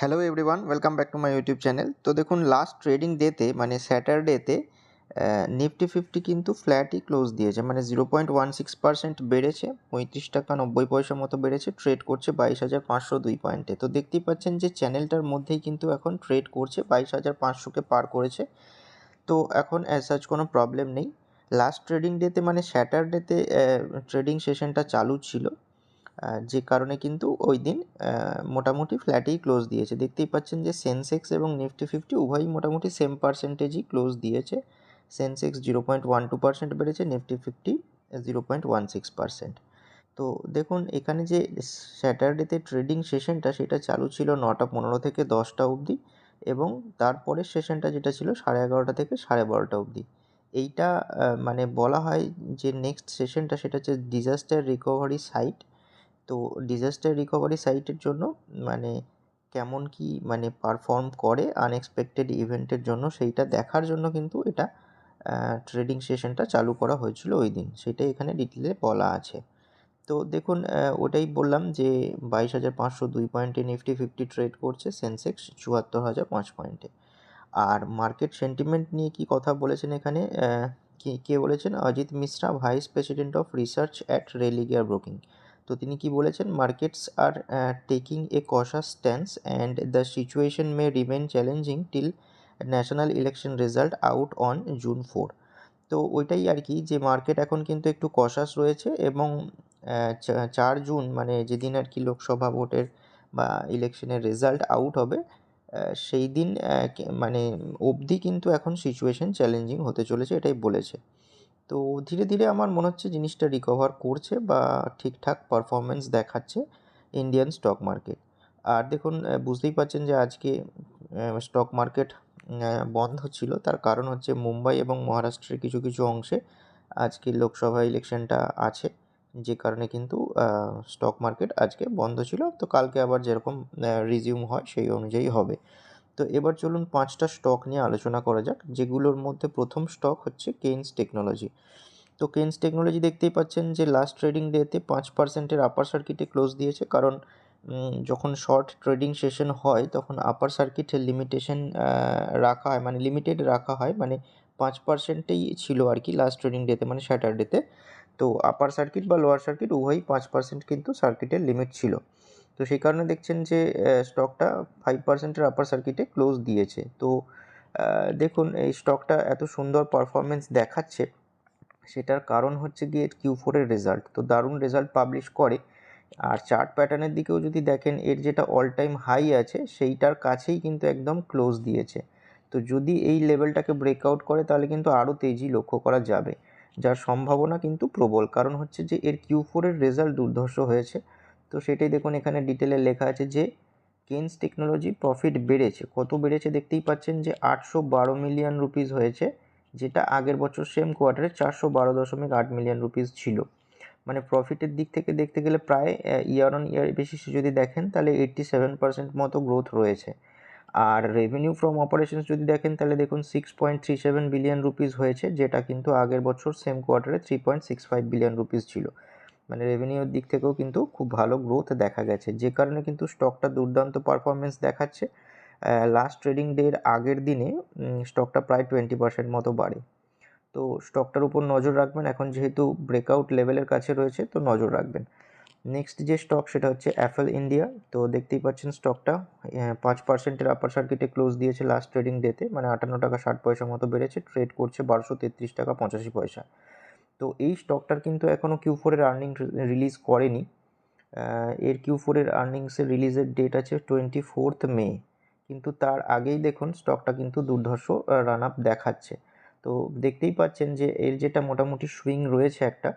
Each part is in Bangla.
Hello everyone welcome back to my YouTube channel তো দেখুন লাস্ট ট্রেডিং ডেতে মানে স্যাটারডেতে নিফটি ফিফটি কিন্তু ফ্ল্যাটই ক্লোজ দিয়েছে। মানে zero point one six percent বেড়েছে, পঁয়ত্রিশ টাকা নব্বই পয়সার মতো বেড়েছে ট্রেড করছে বাইশ হাজার পাঁচশো দুই পয়েন্টে তো দেখতেই পাচ্ছেন যে চ্যানেলটার মধ্যেই কিন্তু এখন ট্রেড করছে, বাইশ হাজার পাঁচশোকে পার করেছে। তো এখন অ্যাজ সাচ কোনো প্রবলেম নেই। লাস্ট ট্রেডিং ডেতে মানে স্যাটারডেতে ট্রেডিং সেশনটা চালু ছিল। যে কারণে কিন্তু ওই দিন মোটামুটি ফ্ল্যাটেই ক্লোজ দিয়েছে। দেখতেই পাচ্ছেন যে সেন্সেক্স এবং নিফটি ফিফটি উভয়ই মোটামুটি সেম পার্সেন্টেজই ক্লোজ দিয়েছে। Sensex zero point one two percent বেড়েছে Nifty fifty zero point one six percent তো দেখুন, এখানে যে স্যাটারডেতে ট্রেডিং সেশনটা সেটা চালু ছিল নটা পনেরো থেকে দশটা অবধি এবং তারপরের সেশনটা যেটা ছিল সাড়ে এগারোটা থেকে সাড়ে বারোটা অবধি। এইটা মানে বলা হয় যে নেক্সট সেশনটা সেটা হচ্ছে ডিজাস্টার রিকভারি সাইট তো ডিজাস্টার রিকভারি সাইটের জন্য মানে কেমন কি মানে পারফর্ম করে আনএক্সপেক্টেড ইভেন্টের জন্য সেইটা দেখার জন্য কিন্তু এটা ট্রেডিং সেশনটা চালু করা হয়েছিল ওই দিন। সেটাই এখানে ডিটেলে বলা আছে। তো দেখুন ওটাই বললাম যে বাইশ হাজার পাঁচশো দুই পয়েন্টে নিফটি ফিফটি ট্রেড করছে সেন্সেক্স চুয়াত্তর হাজার পাঁচ পয়েন্টে আর মার্কেট সেন্টিমেন্ট নিয়ে কি কথা বলেছেন এখানে? কে কে বলেছেন? Ajit Mishra vice president of research at Religare broking তো তিনি কি বলেছেন? Markets are taking a cautious stance and the situation may remain challenging till national election result out on June four তো ওইটাই আর কি যে মার্কেট এখন কিন্তু একটু কশাস রয়েছে এবং চা- চার জুন মানে যেদিন আর কি লোকসভা ভোটের বা ইলেকশনের রেজাল্ট আউট হবে সেই দিন মানে অবধি কিন্তু এখন সিচুয়েশন চ্যালেঞ্জিং হতে চলেছে এটাই বলেছে। তো ধীরে ধীরে আমার মনে হচ্ছে জিনিসটা রিকভার করছে বা ঠিকঠাক পারফরমেন্স দেখাচ্ছে ইন্ডিয়ান স্টক মার্কেট আর দেখুন বুঝতেই পারছেন যে আজকে স্টক মার্কেট বন্ধ ছিল। তার কারণ হচ্ছে মুম্বাই এবং মহারাষ্ট্রের কিছু কিছু অংশে আজকে লোকসভা ইলেকশনটা আছে। যে কারণে কিন্তু স্টক মার্কেট আজকে বন্ধ ছিল। তো কালকে আবার যেরকম রিজিউম হয় সেই অনুযায়ী হবে। তো এবার চলুন পাঁচটা স্টক নিয়ে আলোচনা করা যাক, যেগুলোর মধ্যে প্রথম স্টক হচ্ছে কেইনস টেকনোলজি তো কেইনস টেকনোলজি দেখতেই পাচ্ছেন যে লাস্ট ট্রেডিং ডেতে পাঁচ পার্সেন্টের আপার সার্কিটে ক্লোজ দিয়েছে, কারণ যখন শর্ট ট্রেডিং সেশন হয়, তখন আপার সার্কিটের লিমিটেশন রাখা হয় মানে লিমিটেড রাখা হয় মানে পাঁচ পার্সেন্টেই ছিল আর কি লাস্ট ট্রেডিং ডেতে মানে স্যাটারডেতে তো। আপার সার্কিট বা লোয়ার সার্কিট উভয়ই পাঁচ পার্সেন্ট কিন্তু সার্কিটের লিমিট ছিল। তো সেই কারণে দেখছেন যে স্টকটা ফাইভ পার্সেন্টের আপার সার্কিটে ক্লোজ দিয়েছে। তো দেখুন, এই স্টকটা এত সুন্দর পারফরমেন্স দেখাচ্ছে, সেটার কারণ হচ্ছে গিয়ে কিউ ফোরের রেজাল্ট তো দারুণ রেজাল্ট পাবলিশ করে। আর চার্ট প্যাটার্নের দিকেও যদি দেখেন, এর যেটা অল টাইম হাই আছে, সেইটার কাছেই কিন্তু একদম ক্লোজ দিয়েছে। তো যদি এই লেভেলটাকে ব্রেকআউট করে, তাহলে কিন্তু আরও তেজি লক্ষ্য করা যাবে। যার সম্ভাবনা কিন্তু প্রবল। কারণ হচ্ছে যে, এর কিউ ফোরের রেজাল্ট দুর্ধর্ষ হয়েছে। তো সেটাই দেখুন, এখানে ডিটেলে লেখা আছে যে, কেন্স টেকনোলজি প্রফিট বেড়েছে। কত বেড়েছে দেখতেই পাচ্ছেন যে, আটশো বারো মিলিয়ন রুপিস হয়েছে, যেটা আগের বছর সেম কোয়ার্টারে চারশো বারো দশমিক আট মিলিয়ন রুপিস ছিল। মানে প্রফিটের দিক থেকে দেখতে গেলে প্রায় ইয়ার অন ইয়ার বেসিসে যদি দেখেন, তাহলে এইট্টি সেভেন পার্সেন্ট মতো গ্রোথ রয়েছে। আর রেভিনিউ ফ্রম অপারেশনস যদি দেখেন, তাহলে দেখুন six point three seven billion rupees হয়েছে, যেটা কিন্তু আগের বছর সেম কোয়ার্টারে three point six five billion rupees ছিল। মানে রেভিনিউর দিক থেকেও কিন্তু খুব ভালো গ্রোথ দেখা গেছে। যে কারণে কিন্তু স্টকটা দুর্দান্ত পারফরমেন্স দেখাচ্ছে। লাস্ট ট্রেডিং ডের আগের দিনে স্টকটা প্রায় টোয়েন্টি পার্সেন্ট মতো বাড়ে। তো স্টকটার উপর নজর রাখবেন। এখন যেহেতু ব্রেকআউট লেভেলের কাছে রয়েছে, তো নজর রাখবেন। নেক্সট যে স্টক সেটা হচ্ছে অ্যাপেল ইন্ডিয়া তো দেখতেই পাচ্ছেন স্টকটা পাঁচ পার্সেন্টের আপার সার্কিটে ক্লোজ দিয়েছে লাস্ট ট্রেডিং ডেতে মানে আটান্ন টাকা ষাট পয়সা মতো বেড়েছে। ট্রেড করছে বারোশো তেত্রিশ টাকা পঁচাশি পয়সা। তো এই স্টকটার কিন্তু এখনও কিউ ফোরের আর্নিং রিলিজ করেনি। এর কিউ ফোরের আর্নিংসের রিলিজের ডেট আছে টোয়েন্টি ফোর্থ মে কিন্তু তার আগেই দেখুন স্টকটা কিন্তু দুর্ধর্ষ রান আপ দেখাচ্ছে। তো দেখতেই পাচ্ছেন যে এর যেটা মোটামুটি সুইং রয়েছে একটা,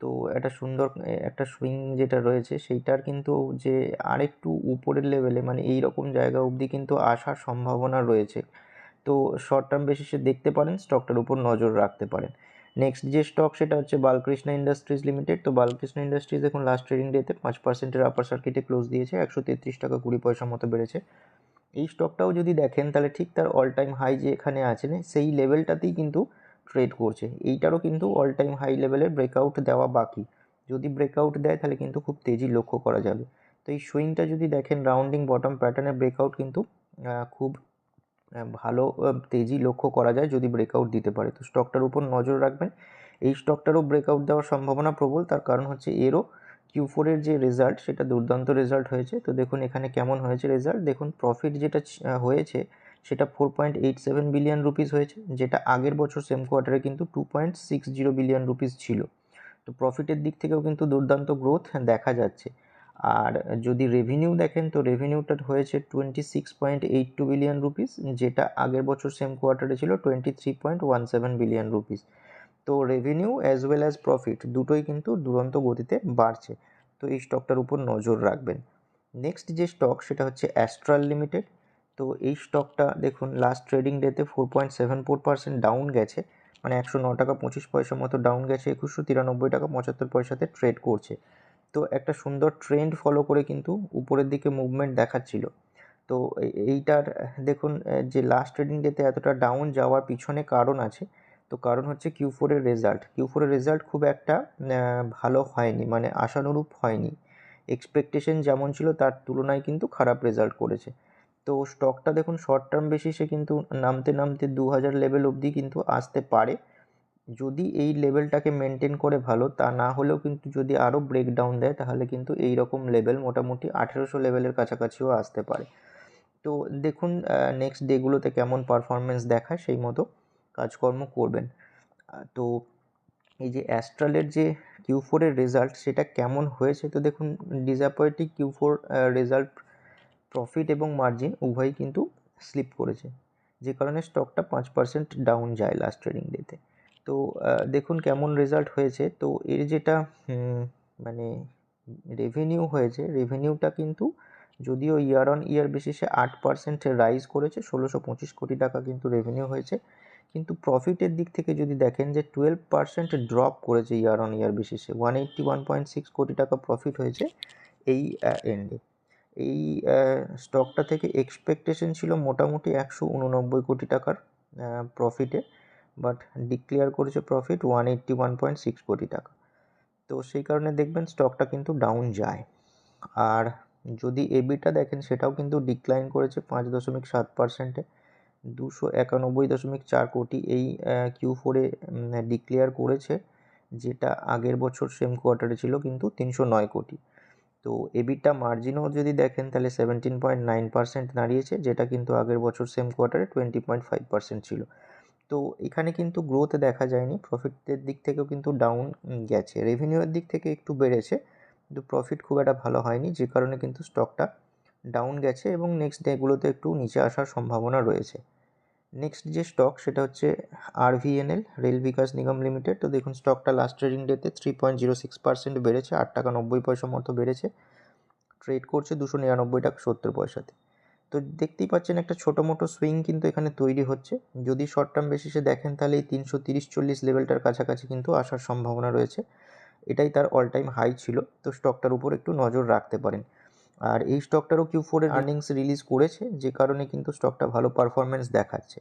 তো একটা সুন্দর, একটা সুইং যেটা রয়েছে সেইটার কিন্তু যে আরেকটু উপরের লেভেলে মানে এই রকম জায়গা অবধি কিন্তু আসার সম্ভাবনা রয়েছে। তো শর্ট টার্ম বেসিসে দেখতে পারেন স্টকটার উপর নজর রাখতে পারেন। নেক্সট যে স্টক সেটা হচ্ছে বালকৃষ্ণ ইন্ডাস্ট্রিজ লিমিটেড তো বালকৃষ্ণ ইন্ডাস্ট্রিজ এখন লাস্ট ট্রেডিং ডেতে পাঁচ পার্সেন্টের আপার সার্কিটে ক্লোজ দিয়েছে একশো তেত্রিশ টাকা কুড়ি পয়সা মতো বেড়েছে। এই স্টকটাও যদি দেখেন তাহলে ঠিক তার অল টাইম হাই যে এখানে আছে না, সেই লেভেলটাতেই কিন্তু ট্রেড করছে। এইটারও কিন্তু অল টাইম হাই লেভেলের ব্রেকআউট দেওয়া বাকি। যদি ব্রেকআউট দেয় তাহলে কিন্তু খুব তেজি লক্ষ্য করা যাবে। তো এই সুইংটা যদি দেখেন রাউন্ডিং বটম প্যাটার্নের ব্রেকআউট কিন্তু খুব ভালো তেজি লক্ষ্য করা যায় যদি ব্রেকআউট দিতে পারে। তো স্টকটার উপর নজর রাখবেন। এই স্টকটারও ব্রেকআউট দেওয়ার সম্ভাবনা প্রবল। তার কারণ হচ্ছে এরও কিউ ফোরের যে রেজাল্ট সেটা দুর্দান্ত রেজাল্ট হয়েছে। তো দেখুন এখানে কেমন হয়েছে রেজাল্ট দেখুন প্রফিট যেটা হয়েছে, সেটা four point eight seven billion rupees হয়েছে, যেটা আগের বছর সেম কোয়ার্টারে কিন্তু two point six zero billion rupees ছিল। তো প্রফিটের দিক থেকেও কিন্তু দুর্দান্ত গ্রোথ দেখা যাচ্ছে। আর যদি রেভিনিউ দেখেন, তো রেভিনিউটা হয়েছে twenty six point eight two billion rupees যেটা আগের বছর সেম কোয়ার্টারে ছিল twenty three point one seven billion rupees তো revenue as well as profit দুটোই কিন্তু দুরন্ত গতিতে বাড়ছে। তো এই স্টকটার উপর নজর রাখবেন। নেক্সট যে স্টক সেটা হচ্ছে অ্যাস্ট্রাল লিমিটেড তো এই স্টকটা দেখুন লাস্ট ট্রেডিং ডেতে four point seven four percent down গেছে। মানে একশো ন টাকা পঁচিশ পয়সা মতো ডাউন গেছে, একুশশো তিরানব্বই টাকা পঁচাত্তর পয়সাতে ট্রেড করছে। তো একটা সুন্দর ট্রেন্ড ফলো করে কিন্তু উপরের দিকে মুভমেন্ট দেখাচ্ছিল। তো এইটার, দেখুন যে লাস্ট ট্রেডিং ডেতে এতটা ডাউন যাওয়ার পিছনে কারণ আছে। তো কারণ হচ্ছে কিউ ফোরের রেজাল্ট কিউ ফোরের রেজাল্ট খুব একটা ভালো হয়নি মানে আশানুরূপ হয়নি। এক্সপেকটেশন যেমন ছিল, তার তুলনায় কিন্তু খারাপ রেজাল্ট করেছে। তো স্টকটা দেখুন শর্ট টার্ম বেসিসে কিন্তু নামতে নামতে দু হাজার লেভেল অবধি কিন্তু আসতে পারে। যদি এই লেভেলটাকে মেনটেন করে ভালো, তা না হলেও কিন্তু যদি আরও ব্রেকডাউন দেয়, তাহলে কিন্তু এই রকম লেভেল মোটামুটি আঠেরোশো লেভেলের কাছাকাছিও আসতে পারে। তো দেখুন নেক্সট ডেগুলোতে কেমন পারফরমেন্স দেখায় সেই মতো কাজকর্ম করবেন। তো এই যে অ্যাস্ট্রালের যে কিউ ফোরের রেজাল্ট সেটা কেমন হয়েছে? তো দেখুন disappointing Q four result profit এবং মার্জিন উভয়ই কিন্তু স্লিপ করেছে। যে কারণে স্টকটা পাঁচ পার্সেন্ট ডাউন যায় লাস্ট ট্রেডিং ডেতে তো দেখুন কেমন রেজাল্ট হয়েছে। তো এর যেটা মানে রেভিনিউ হয়েছে রেভিনিউটা কিন্তু যদিও ইয়ার অন ইয়ার বেসিসে আট পার্সেন্ট রাইজ করেছে, ষোলোশো পঁচিশ কোটি টাকা কিন্তু রেভিনিউ হয়েছে। কিন্তু প্রফিটের দিক থেকে যদি দেখেন যে টুয়েলভ পার্সেন্ট ড্রপ করেছে ইয়ার অন ইয়ার বেসিসে one eighty one point six crore টাকা প্রফিট হয়েছে এই এন্ডে এই স্টকটা থেকে এক্সপেকটেশন ছিল মোটামুটি একশো উননব্বই কোটি টাকার প্রফিটে বাট ডিক্লেয়ার করেছে profit one eighty one point six crore টাকা। তো সেই কারণে দেখবেন স্টকটা কিন্তু ডাউন যায়। আর যদি এবিটা দেখেন, সেটাও কিন্তু ডিক্লাইন করেছে পাঁচ দশমিক সাত পার্সেন্টে। দুশো একানব্বই দশমিক চার কোটি এই কিউ ফোরে ডিক্লেয়ার করেছে, যেটা আগের বছর সেম কোয়ার্টারে ছিল কিন্তু তিনশো নয় কোটি। তো এবিটা মার্জিনও যদি দেখেন, তাহলে সেভেন্টিন পয়েন্ট নাইন পার্সেন্ট দাঁড়িয়েছে, যেটা কিন্তু আগের বছর সেম কোয়ার্টারে টোয়েন্টি পয়েন্ট ফাইভ পার্সেন্ট ছিল। তো এখানে কিন্তু গ্রোথ দেখা যায়নি। প্রফিটের দিক থেকেও কিন্তু ডাউন গেছে। রেভিনিউয়ের দিক থেকে একটু বেড়েছে, কিন্তু প্রফিট খুব একটা ভালো হয়নি, যে কারণে কিন্তু স্টকটা ডাউন গেছে এবং নেক্সট ডেগুলোতে একটু নিচে আসার সম্ভাবনা রয়েছে। নেক্সট যে স্টক সেটা হচ্ছে RVNL rail Vikas Nigam limited তো দেখুন স্টকটা লাস্ট ট্রেডিং ডেতে three point zero six percent বেড়েছে, আট টাকা নব্বই পয়সা মতো বেড়েছে। ট্রেড করছে দুশো নিরানব্বই টাকা সত্তর পয়সাতে। তো দেখতেই পাচ্ছেন একটা ছোটো মোটো সুইং কিন্তু এখানে তৈরি হচ্ছে। যদি শর্ট টার্ম বেসিসে দেখেন তাহলে এই তিনশো তিরিশ চল্লিশ লেভেলটার কাছাকাছি কিন্তু আসার সম্ভাবনা রয়েছে। এটাই তার অল টাইম হাই ছিল। তো স্টকটার উপর একটু নজর রাখতে পারেন। আর এই স্টকটারও কিউ ফোরের আর্নিংস রিলিজ করেছে যে কারণে কিন্তু স্টকটা ভালো পারফরমেন্স দেখাচ্ছে।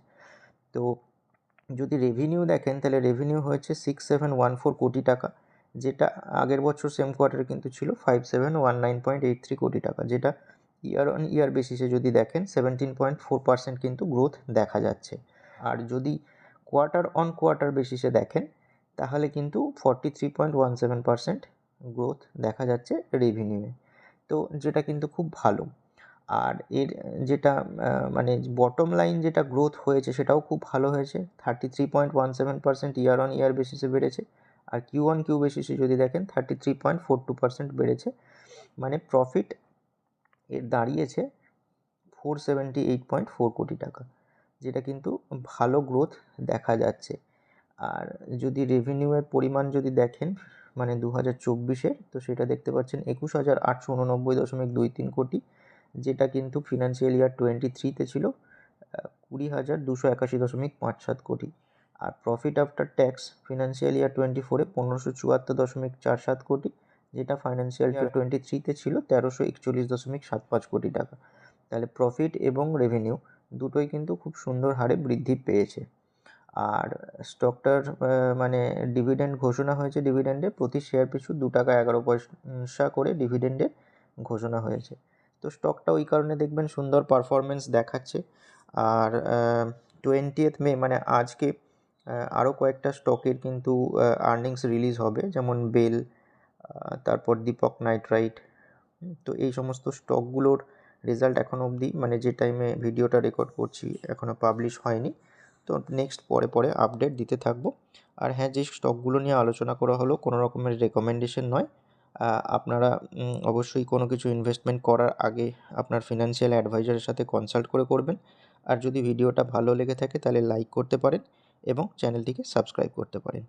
তো যদি রেভিনিউ দেখেন তাহলে রেভিনিউ হয়েছে six seven one four crore টাকা যেটা আগের বছর সেম কোয়ার্টারে কিন্তু ছিল five seven one nine point eight three crore টাকা যেটা ইয়ার অন ইয়ার বেসিসে যদি দেখেন সেভেন্টিন পয়েন্ট ফোর পার্সেন্ট কিন্তু গ্রোথ দেখা যাচ্ছে। আর যদি কোয়ার্টার অন কোয়ার্টার বেসিসে দেখেন, তাহলে কিন্তু forty three point one seven percent growth দেখা যাচ্ছে রেভিনিউয়ে তো যেটা কিন্তু খুব ভালো। আর এর যেটা মানে বটম লাইন যেটা গ্রোথ হয়েছে সেটাও খুব ভালো হয়েছে। Thirty three point one seven percent year on year বেসিসে বেড়েছে। আর কিউ অন কিউ বেসিসে যদি দেখেন thirty three point four two percent বেড়েছে। মানে প্রফিট এর দাঁড়িয়েছে four seventy eight point four crore টাকা, যেটা কিন্তু ভালো গ্রোথ দেখা যাচ্ছে। আর যদি রেভিনিউয়ের পরিমাণ যদি দেখেন মানে দু হাজার চব্বিশের, তো সেটা দেখতে পাচ্ছেন একুশ হাজার আটশো উননব্বই দশমিক দুই তিন কোটি, যেটা কিন্তু ফিনান্সিয়াল ইয়ার টোয়েন্টি থ্রিতে ছিল কুড়ি হাজার দুশো একাশি দশমিক পাঁচ সাত কোটি। আর profit after tax financial year twenty ফোরে পনেরোশো চুয়াত্তর দশমিক চার সাত কোটি যেটা ফাইন্যান্সিয়াল ইয়ার টোয়েন্টি থ্রিতে ছিল তেরোশো একচল্লিশ দশমিক সাত পাঁচ কোটি টাকা। তাহলে প্রফিট এবং রেভিনিউ দুটোই কিন্তু খুব সুন্দর হারে বৃদ্ধি পেয়েছে। আর স্টকটার মানে ডিভিডেন্ড ঘোষণা হয়েছে ডিভিডেন্ডে প্রতি শেয়ার পিছু দু টাকা এগারো পয়সা করে ডিভিডেন্ডে ঘোষণা হয়েছে। তো স্টকটা ওই কারণে দেখবেন সুন্দর পারফরমেন্স দেখাচ্ছে। আর টোয়েন্টিয়েথ মে মানে আজকে আরও কয়েকটা স্টকের কিন্তু আর্নিংস রিলিজ হবে যেমন বেল তারপর দীপক নাইট্রাইট। তো এই সমস্ত স্টকগুলোর রেজাল্ট এখনও অবধি মানে যে টাইমে ভিডিওটা রেকর্ড করছি এখনও পাবলিশ হয়নি। তো নেক্সট পরে পরে আপডেট দিতে থাকব। আর হ্যাঁ যে স্টকগুলো নিয়ে আলোচনা করা হলো, কোনো রকমের রেকমেন্ডেশন নয়। আপনারা অবশ্যই কোনো কিছু ইনভেস্টমেন্ট করার আগে আপনার ফিনান্সিয়াল অ্যাডভাইজারের সাথে কনসাল্ট করে করবেন। আর যদি ভিডিওটা ভালো লেগে থাকে, তাহলে লাইক করতে পারেন এবং চ্যানেলটিকে সাবস্ক্রাইব করতে পারেন।